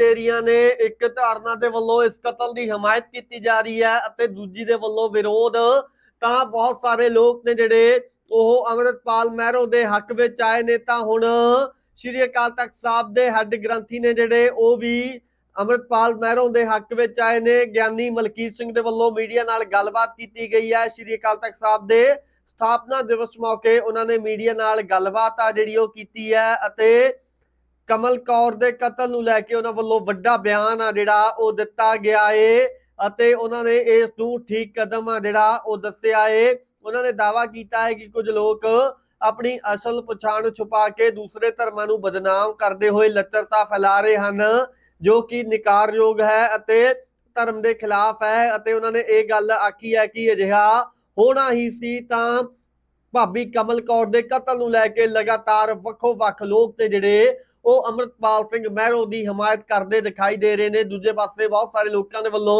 ਦੇ ਨੇ, ਇੱਕ ਧਾਰਨਾ ਦੇ ਵੱਲੋਂ ਇਸ ਕਤਲ ਦੀ ਹਮਾਇਤ ਕੀਤੀ ਜਾ ਰਹੀ ਹੈ ਅਤੇ ਦੂਜੀ ਦੇ ਵੱਲੋਂ ਵਿਰੋਧ। ਤਾਂ ਬਹੁਤ ਸਾਰੇ ਲੋਕ ਨੇ ਜਿਹੜੇ ਉਹ ਅੰਮ੍ਰਿਤਪਾਲ ਮਹਿਰੋ ਦੇ ਹੱਕ ਵਿੱਚ ਆਏ ਨੇ। ਤਾਂ ਹੁਣ ਸ਼੍ਰੀ ਅਕਾਲ ਤਖਤ ਸਾਹਿਬ ਦੇ ਹੈੱਡ ਗ੍ਰੰਥੀ ਨੇ ਜਿਹੜੇ ਉਹ ਵੀ ਅੰਮ੍ਰਿਤਪਾਲ ਮਹਿਰੋਂ ਦੇ ਹੱਕ ਵਿੱਚ ਆਏ ਨੇ। ਗਿਆਨੀ ਮਲਕੀਤ ਸਿੰਘ ਦੇ ਵੱਲੋਂ ਮੀਡੀਆ ਨਾਲ ਗੱਲਬਾਤ ਕੀਤੀ ਗਈ ਹੈ। ਸ਼੍ਰੀ ਅਕਾਲ ਤਖਤ ਸਾਹਿਬ ਦੇ ਸਥਾਪਨਾ ਦਿਵਸ ਮੌਕੇ ਉਹਨਾਂ ਨੇ ਮੀਡੀਆ ਨਾਲ ਗੱਲਬਾਤ ਆ ਜਿਹੜੀ ਉਹ ਕੀਤੀ ਹੈ ਅਤੇ ਕਮਲ ਕੌਰ ਦੇ ਕਤਲ ਨੂੰ ਲੈ ਕੇ ਉਹਨਾਂ ਵੱਲੋਂ ਵੱਡਾ ਬਿਆਨ ਆ ਜਿਹੜਾ ਉਹ ਦਿੱਤਾ ਗਿਆ ਏ ਅਤੇ ਉਹਨਾਂ ਨੇ ਇਸ ਨੂੰ ਠੀਕ ਕਦਮ ਆ ਜਿਹੜਾ ਉਹ ਦੱਸਿਆ ਏ। ਉਹਨਾਂ ਨੇ ਦਾਵਾ ਕੀਤਾ ਹੈ ਕਿ ਕੁਝ ਲੋਕ ਆਪਣੀ ਅਸਲ ਪਛਾਣ ਛੁਪਾ ਕੇ ਦੂਸਰੇ ਧਰਮਾਂ ਨੂੰ ਬਦਨਾਮ ਕਰਦੇ ਹੋਏ ਲੱਚਰਤਾ ਫੈਲਾ ਰਹੇ ਹਨ, ਜੋ ਕਿ ਨਿਕਾਰਯੋਗ ਹੈ ਅਤੇ ਧਰਮ ਦੇ ਖਿਲਾਫ ਹੈ ਅਤੇ ਉਹਨਾਂ ਨੇ ਇਹ ਗੱਲ ਆਖੀ ਹੈ ਕਿ ਅਜਿਹਾ ਹੋਣਾ ਹੀ ਸੀ ਤਾਂ ਭਾਬੀ ਕਮਲ ਕੌਰ ਦੇ ਕਤਲ ਨੂੰ ਲੈ ਕੇ ਲਗਾਤਾਰ ਵੱਖੋ ਵੱਖ ਲੋਕ ਤੇ ਜਿਹੜੇ ਉਹ ਅੰਮ੍ਰਿਤਪਾਲ ਸਿੰਘ ਮਹਿਰੋ ਦੀ ਹਮਾਇਤ ਕਰਦੇ ਦਿਖਾਈ ਦੇ ਰਹੇ ਨੇ। ਦੂਜੇ ਪਾਸੇ ਬਹੁਤ ਸਾਰੇ ਲੋਕਾਂ ਦੇ ਵੱਲੋਂ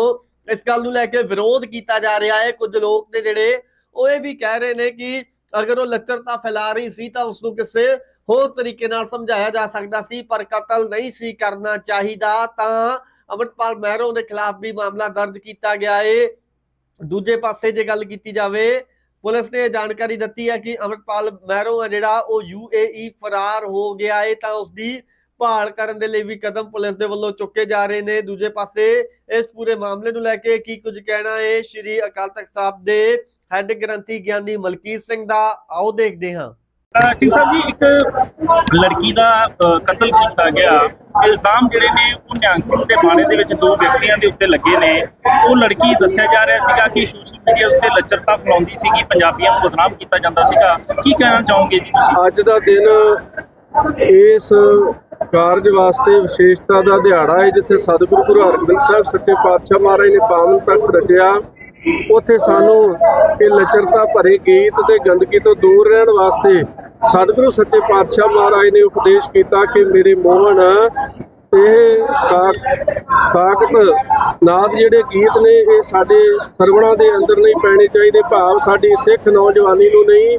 ਇਸ ਗੱਲ ਨੂੰ ਲੈ ਕੇ ਵਿਰੋਧ ਕੀਤਾ ਜਾ ਰਿਹਾ ਹੈ। ਕੁਝ ਲੋਕ ਨੇ ਜਿਹੜੇ ਉਹ ਇਹ ਵੀ ਕਹਿ ਰਹੇ ਨੇ ਕਿ ਅਗਰ ਉਹ ਲੱਚਰਤਾ ਫੈਲਾ ਰਹੀ ਸੀ ਤਾਂ ਉਸ ਨੂੰ ਕਿਸੇ ਹੋਰ ਤਰੀਕੇ ਨਾਲ ਸਮਝਾਇਆ ਜਾ ਸਕਦਾ ਸੀ, ਪਰ ਕਤਲ ਨਹੀਂ ਸੀ ਕਰਨਾ ਚਾਹੀਦਾ। ਤਾਂ ਅੰਮ੍ਰਿਤਪਾਲ ਮਹਿਰੋ ਦੇ ਖਿਲਾਫ ਵੀ ਮਾਮਲਾ ਦਰਜ ਕੀਤਾ ਗਿਆ ਏ। ਦੂਜੇ ਪਾਸੇ ਜੇ ਗੱਲ ਕੀਤੀ ਜਾਵੇ ਪੁਲਿਸ ਨੇ ਜਾਣਕਾਰੀ ਦਿੱਤੀ ਹੈ ਕਿ ਅੰਮ੍ਰਿਤਪਾਲ ਮਹਿਰੋ ਹੈ ਜਿਹੜਾ ਉਹ ਯੂਏਈ ਫਰਾਰ ਹੋ ਗਿਆ ਏ, ਤਾਂ ਉਸ ਦੀ ਭਾਲ ਕਰਨ ਦੇ ਲਈ ਵੀ ਕਦਮ ਪੁਲਿਸ ਦੇ ਵੱਲੋਂ ਚੁੱਕੇ ਜਾ ਰਹੇ ਨੇ। ਦੂਜੇ ਪਾਸੇ ਇਸ ਪੂਰੇ ਮਾਮਲੇ ਨੂੰ ਲੈ ਕੇ ਕੀ ਕੁਝ ਕਹਿਣਾ ਹੈ ਸ਼੍ਰੀ ਅਕਾਲ ਤਖਤ ਸਾਹਿਬ ਦੇ ਹੈੱਡ ਗ੍ਰੰਥੀ ਗਿਆਨੀ ਮਲਕੀਤ ਸਿੰਘ ਦਾ। ਆਓ ਦੇਖਦੇ ਹਾਂ। ਸਿੰਘ ਸਾਹਿਬ ਜੀ, ਇੱਕ ਲੜਕੀ ਦਾ ਕਤਲ ਕੀਤਾ ਗਿਆ। ਇਲਜ਼ਾਮ ਜਿਹੜੇ ਨੇ ਉਹ ਨਿਹੰਗ ਸਿੰਘ ਦੇ ਬਾਣੇ ਦੇ ਵਿੱਚ ਦੋ ਵਿਅਕਤੀਆਂ ਦੇ ਉੱਤੇ ਲੱਗੇ ਨੇ। ਉਹ ਲੜਕੀ ਦੱਸਿਆ ਜਾ ਰਿਹਾ ਸੀਗਾ ਕਿ ਸੋਸ਼ਲ ਮੀਡੀਆ ਉੱਤੇ ਲੱਚਰਤਾ ਫੈਲਾਉਂਦੀ ਸੀਗੀ, ਪੰਜਾਬੀਆਂ ਨੂੰ ਬਦਨਾਮ ਕੀਤਾ ਜਾਂਦਾ ਸੀਗਾ। ਕੀ ਕਹਿਣਾ ਚਾਹੋਗੇ ਜੀ ਤੁਸੀਂ? ਅੱਜ ਦਾ ਦਿਨ ਇਸ ਕਾਰਜ ਵਾਸਤੇ ਵਿਸ਼ੇਸ਼ਤਾ ਦਾ ਦਿਹਾੜਾ ਹੈ, ਜਿੱਥੇ ਸਤਿਗੁਰੂ ਗੁਰੂ ਹਰਗੋਬਿੰਦ ਸਾਹਿਬ ਸੱਚੇ ਪਾਤਸ਼ਾਹ ਮਹਾਰਾਜ ਨੇ ਪਾਵਨ ਤਖਤ ਰਚਿਆ। ਉੱਥੇ ਸਾਨੂੰ ਇਹ ਲਚਰਤਾ ਭਰੇ ਗੀਤ ਤੇ ਗੰਦਗੀ ਤੋਂ ਦੂਰ ਰਹਿਣ ਵਾਸਤੇ ਸਤਿਗੁਰੂ ਸੱਚੇ ਪਾਤਸ਼ਾਹ ਮਹਾਰਾਜ ਨੇ ਉਪਦੇਸ਼ ਕੀਤਾ ਕਿ ਮੇਰੇ ਮੋਹਨ ਇਹ ਸਾਖ, ਸਾਖਤ ਨਾਦ ਜਿਹੜੇ ਗੀਤ ਨੇ, ਇਹ ਸਾਡੇ ਸਰਵਣਾ ਦੇ ਅੰਦਰ ਨਹੀਂ ਪੈਣੇ ਚਾਹੀਦੇ। ਭਾਵ ਸਾਡੀ ਸਿੱਖ ਨੌਜਵਾਨੀ ਨੂੰ ਨਹੀਂ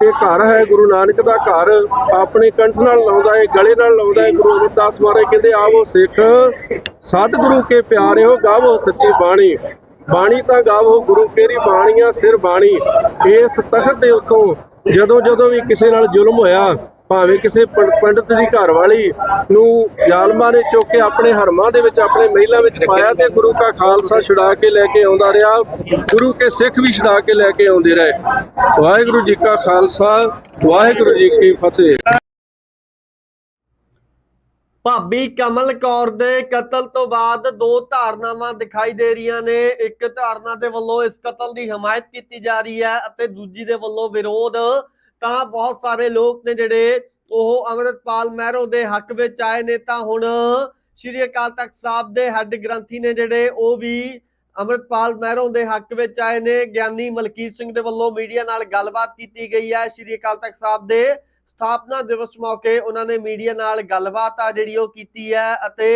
ਇਹ ਘਰ ਹੈ, ਗੁਰੂ ਨਾਨਕ ਦਾ ਘਰ। ਆਪਣੇ ਕੰਠ ਨਾਲ ਲਾਉਂਦਾ ਹੈ, ਗਲੇ ਨਾਲ ਲਾਉਂਦਾ ਹੈ, ਗੁਰੂ ਅਮਰਦਾਸ ਮਹਾਰਾਜ ਕਹਿੰਦੇ, ਆਵੋ ਸਿੱਖ, ਸਤਿਗੁਰੂ ਕੇ ਪਿਆਰਿਓ, ਗਾਵੋ ਸੱਚੀ ਬਾਣੀ। ਬਾਣੀ ਤਾਂ ਗਾਵੋ, ਗੁਰੂ ਕੇਰੀ ਬਾਣੀਆਂ, ਸਿਰ ਬਾਣੀ। ਇਸ ਤਖਤ ਦੇ ਉੱਤੋਂ ਜਦੋਂ ਜਦੋਂ ਵੀ ਕਿਸੇ ਨਾਲ ਜ਼ੁਲਮ ਹੋਇਆ ਭਾਵੇਂ ਕਿਸੇ ਪੰਡਤ ਦੀ ਘਰ ਵਾਲੀ ਨੂੰ ਜ਼ਾਲਮਾਂ ਨੇ ਚੁੱਕ ਕੇ ਆਪਣੇ ਹਰਮਾਂ ਦੇ ਵਿੱਚ, ਆਪਣੇ ਮਹਿਲਾਂ ਵਿੱਚ ਪਾਇਆ ਤੇ ਗੁਰੂ ਕਾ ਖਾਲਸਾ ਛੁਡਾ ਕੇ ਲੈ ਕੇ ਆਉਂਦਾ ਰਿਹਾ, ਗੁਰੂ ਕੇ ਸਿੱਖ ਵੀ ਛੁਡਾ ਕੇ ਲੈ ਕੇ ਆਉਂਦੇ ਰਹੇ। ਵਾਹਿਗੁਰੂ ਜੀ ਕਾ ਖਾਲਸਾ, ਵਾਹਿਗੁਰੂ ਜੀ ਕੀ ਫਤਿਹ। ਭਾਬੀ ਕਮਲ ਕੌਰ ਦੇ ਕਤਲ ਤੋਂ ਬਾਅਦ ਦੋ ਧਾਰਨਾਵਾਂ ਦਿਖਾਈ ਦੇ ਰਹੀਆਂ ਨੇ। ਇੱਕ ਧਾਰਨਾ ਦੇ ਵੱਲੋਂ ਇਸ ਕਤਲ ਦੀ ਹਮਾਇਤ ਕੀਤੀ ਜਾ ਰਹੀ ਹੈ ਅਤੇ ਦੂਜੀ ਦੇ ਵੱਲੋਂ ਵਿਰੋਧ ਤਾਂ ਬਹੁਤ ਸਾਰੇ ਲੋਕ ਨੇ ਜਿਹੜੇ ਉਹ ਅੰਮ੍ਰਿਤਪਾਲ ਮਹਿਰੋ ਦੇ ਹੱਕ ਵਿੱਚ ਆਏ ਨੇ, ਤਾਂ ਹੁਣ ਸ਼੍ਰੀ ਅਕਾਲ ਤਖਤ ਸਾਹਿਬ ਦੇ ਹੈੱਡ ਗ੍ਰੰਥੀ ਨੇ ਜਿਹੜੇ ਉਹ ਵੀ ਅੰਮ੍ਰਿਤਪਾਲ ਮਹਿਰੋ ਦੇ ਹੱਕ ਵਿੱਚ ਆਏ ਨੇ। ਗਿਆਨੀ ਮਲਕੀਤ ਸਿੰਘ ਦੇ ਵੱਲੋਂ ਮੀਡੀਆ ਨਾਲ ਗੱਲਬਾਤ ਕੀਤੀ ਗਈ ਹੈ। ਸ਼੍ਰੀ ਅਕਾਲ ਤਖਤ ਸਾਹਿਬ ਦੇ ਸਥਾਪਨਾ ਦਿਵਸ ਮੌਕੇ ਉਹਨਾਂ ਨੇ ਮੀਡੀਆ ਨਾਲ ਗੱਲਬਾਤ ਆ ਜਿਹੜੀ ਉਹ ਕੀਤੀ ਹੈ ਅਤੇ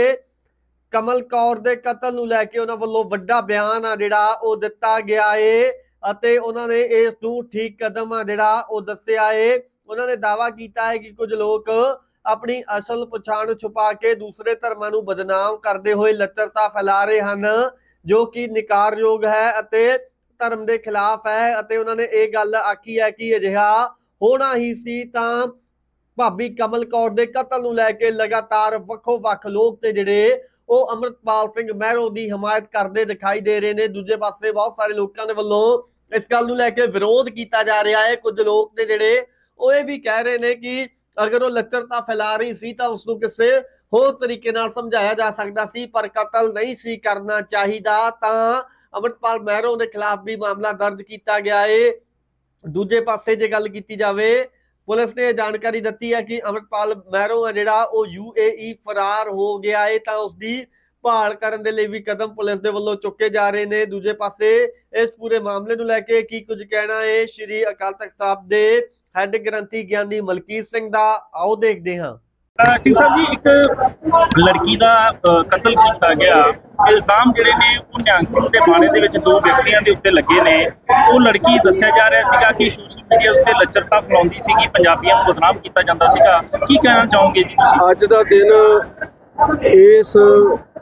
ਕਮਲ ਕੌਰ ਦੇ ਕਤਲ ਨੂੰ ਲੈ ਕੇ ਉਹਨਾਂ ਵੱਲੋਂ ਵੱਡਾ ਬਿਆਨ ਆ ਜਿਹੜਾ ਉਹ ਦਿੱਤਾ ਗਿਆ ਏ। ਅਤੇ ਉਹਨਾਂ ਨੇ ਇਸ ਨੂੰ ਠੀਕ ਕਦਮ ਆ ਜਿਹੜਾ ਉਹ ਦੱਸਿਆ ਏ। ਉਹਨਾਂ ਨੇ ਦਾਵਾ ਕੀਤਾ ਹੈ ਕਿ ਕੁਝ ਲੋਕ ਆਪਣੀ ਅਸਲ ਪਛਾਣ ਛੁਪਾ ਕੇ ਦੂਸਰੇ ਧਰਮਾਂ ਨੂੰ ਬਦਨਾਮ ਕਰਦੇ ਹੋਏ ਲੱਚਰਤਾ ਫੈਲਾ ਰਹੇ ਹਨ, ਜੋ ਕਿ ਨਿਕਾਰਯੋਗ ਹੈ ਅਤੇ ਧਰਮ ਦੇ ਖਿਲਾਫ ਹੈ ਅਤੇ ਉਹਨਾਂ ਨੇ ਇਹ ਗੱਲ ਆਖੀ ਹੈ ਕਿ ਅਜਿਹਾ ਹੋਣਾ ਹੀ ਸੀ ਤਾਂ ਭਾਬੀ ਕਮਲ ਕੌਰ ਦੇ ਕਤਲ ਨੂੰ ਲੈ ਕੇ ਲਗਾਤਾਰ ਵੱਖੋ ਵੱਖ ਲੋਕ ਤੇ ਜਿਹੜੇ ਉਹ ਅੰਮ੍ਰਿਤਪਾਲ ਸਿੰਘ ਮਹਿਰੋ ਦੀ ਹਮਾਇਤ ਕਰਦੇ ਦਿਖਾਈ ਦੇ ਰਹੇ ਨੇ। ਦੂਜੇ ਪਾਸੇ ਬਹੁਤ ਸਾਰੇ ਲੋਕਾਂ ਦੇ ਵੱਲੋਂ ਇਸ ਗੱਲ ਨੂੰ ਲੈ ਕੇ ਵਿਰੋਧ ਕੀਤਾ ਜਾ ਰਿਹਾ ਹੈ। ਕੁਝ ਲੋਕ ਨੇ ਜਿਹੜੇ ਉਹ ਇਹ ਵੀ ਕਹਿ ਰਹੇ ਨੇ ਕਿ ਅਗਰ ਉਹ ਲੱਚਰਤਾ ਫੈਲਾ ਰਹੀ ਸੀ ਤਾਂ ਉਸ ਨੂੰ ਕਿਸੇ ਹੋਰ ਤਰੀਕੇ ਨਾਲ ਸਮਝਾਇਆ ਜਾ ਸਕਦਾ ਸੀ, ਪਰ ਕਤਲ ਨਹੀਂ ਸੀ ਕਰਨਾ ਚਾਹੀਦਾ। ਤਾਂ ਅੰਮ੍ਰਿਤਪਾਲ ਮਹਿਰੋ ਦੇ ਖਿਲਾਫ ਵੀ ਮਾਮਲਾ ਦਰਜ ਕੀਤਾ ਗਿਆ ਏ। ਦੂਜੇ ਪਾਸੇ ਜੇ ਗੱਲ ਕੀਤੀ ਜਾਵੇ, ਪੁਲਿਸ ਨੇ ਇਹ ਜਾਣਕਾਰੀ ਦਿੱਤੀ ਹੈ ਕਿ ਅੰਮ੍ਰਿਤਪਾਲ ਮਹਿਰੋ ਹੈ ਜਿਹੜਾ ਉਹ ਯੂਏਈ ਫਰਾਰ ਹੋ ਗਿਆ ਏ ਤਾਂ ਉਸ ਦੀ ਭਾਲ ਕਰਨ ਦੇ ਲਈ ਵੀ ਕਦਮ ਪੁਲਿਸ ਦੇ ਵੱਲੋਂ ਚੁੱਕੇ ਜਾ ਰਹੇ ਨੇ। ਦੂਜੇ ਪਾਸੇ ਇਸ ਪੂਰੇ ਮਾਮਲੇ ਨੂੰ ਲੈ ਕੇ ਕੀ ਕੁਝ ਕਹਿਣਾ ਹੈ ਸ਼੍ਰੀ ਅਕਾਲ ਤਖਤ ਸਾਹਿਬ ਦੇ ਹੈੱਡ ਗ੍ਰੰਥੀ ਗਿਆਨੀ ਮਲਕੀਤ ਸਿੰਘ ਦਾ। ਆਓ ਦੇਖਦੇ ਹਾਂ। ਸਿੰਘ ਸਾਹਿਬ ਜੀ ਇੱਕ ਲੜਕੀ ਦਾ ਕਤਲ ਕੀਤਾ ਗਿਆ। ਇਲਜ਼ਾਮ ਜਿਹੜੇ ਨੇ ਉਹ ਨਿਹੰਗ ਸਿੰਘ ਦੇ ਬਾਣੇ ਦੇ ਵਿੱਚ ਦੋ ਵਿਅਕਤੀਆਂ ਦੇ ਉੱਤੇ ਲੱਗੇ ਨੇ। ਉਹ ਲੜਕੀ ਦੱਸਿਆ ਜਾ ਰਿਹਾ ਸੀਗਾ ਕਿ ਸੋਸ਼ਲ ਮੀਡੀਆ ਉੱਤੇ ਲੱਚਰਤਾ ਫੈਲਾਉਂਦੀ ਸੀਗੀ। ਪੰਜਾਬੀਆਂ ਨੂੰ ਬਦਨਾਮ ਕੀਤਾ ਜਾਂਦਾ ਸੀਗਾ। ਕੀ ਕਹਿਣਾ ਚਾਹੋਗੇ ਜੀ ਤੁਸੀਂ? ਅੱਜ ਦਾ ਦਿਨ ਇਸ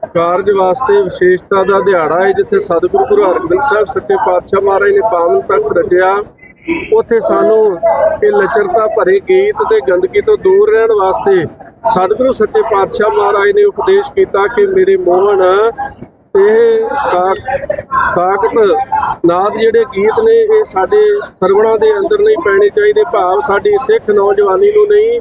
ਕਾਰਜ ਵਾਸਤੇ ਵਿਸ਼ੇਸ਼ਤਾ ਦਾ ਦਿਹਾੜਾ ਹੈ, ਜਿੱਥੇ ਸਤਿਗੁਰੂ ਗੁਰੂ ਹਰਗੋਬਿੰਦ ਸਾਹਿਬ ਸੱਚੇ ਪਾਤਸ਼ਾਹ ਮਹਾਰਾਜ ਨੇ ਪਾਵਨ ਤਖਤ ਰਚਿਆ। ਉੱਥੇ ਸਾਨੂੰ ਇਹ ਲਚਰਤਾ ਭਰੇ ਗੀਤ ਤੇ ਗੰਦਗੀ ਤੋਂ ਦੂਰ ਰਹਿਣ ਵਾਸਤੇ ਸਤਿਗੁਰੂ ਸੱਚੇ ਪਾਤਸ਼ਾਹ ਮਹਾਰਾਜ ਨੇ ਉਪਦੇਸ਼ ਕੀਤਾ ਕਿ ਮੇਰੇ ਮੋਹਨ, ਇਹ ਸਾਖ, ਸਾਖਤ ਨਾਦ ਜਿਹੜੇ ਗੀਤ ਨੇ, ਇਹ ਸਾਡੇ ਸਰਵਣਾ ਦੇ ਅੰਦਰ ਨਹੀਂ ਪੈਣੇ ਚਾਹੀਦੇ। ਭਾਵ ਸਾਡੀ ਸਿੱਖ ਨੌਜਵਾਨੀ ਨੂੰ ਨਹੀਂ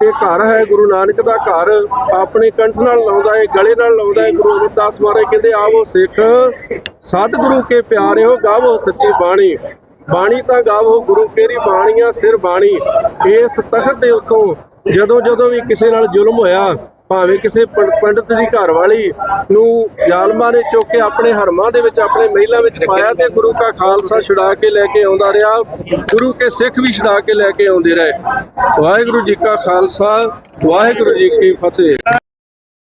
ਇਹ ਘਰ ਹੈ, ਗੁਰੂ ਨਾਨਕ ਦਾ ਘਰ। ਆਪਣੇ ਕੰਠ ਨਾਲ ਲਾਉਂਦਾ ਹੈ, ਗਲੇ ਨਾਲ ਲਾਉਂਦਾ ਹੈ, ਗੁਰੂ ਅਮਰਦਾਸ ਮਹਾਰਾਜ ਕਹਿੰਦੇ, ਆਵੋ ਸਿੱਖ, ਸਤਿਗੁਰੂ ਕੇ ਪਿਆਰਿਓ, ਗਾਵੋ ਸੱਚੀ ਬਾਣੀ। ਬਾਣੀ ਤਾਂ ਗਾਵੋ, ਗੁਰੂ ਕੇਰੀ ਬਾਣੀਆਂ, ਸਿਰ ਬਾਣੀ। ਇਸ ਤਖਤ ਦੇ ਉੱਤੋਂ ਜਦੋਂ ਜਦੋਂ ਵੀ ਕਿਸੇ ਨਾਲ ਜ਼ੁਲਮ ਹੋਇਆ ਭਾਵੇਂ ਕਿਸੇ ਪੰਡਤ ਦੀ ਘਰ ਵਾਲੀ ਨੂੰ ਜ਼ਾਲਮਾਂ ਨੇ ਚੁੱਕ ਕੇ ਆਪਣੇ ਹਰਮਾਂ ਦੇ ਵਿੱਚ, ਆਪਣੇ ਮਹਿਲਾਂ ਵਿੱਚ ਪਾਇਆ ਤੇ ਗੁਰੂ ਕਾ ਖਾਲਸਾ ਛੁਡਾ ਕੇ ਲੈ ਕੇ ਆਉਂਦਾ ਰਿਹਾ, ਗੁਰੂ ਕੇ ਸਿੱਖ ਵੀ ਛੁਡਾ ਕੇ ਲੈ ਕੇ ਆਉਂਦੇ ਰਹੇ। ਵਾਹਿਗੁਰੂ ਜੀ ਕਾ ਖਾਲਸਾ, ਵਾਹਿਗੁਰੂ ਜੀ ਕੀ ਫਤਿਹ।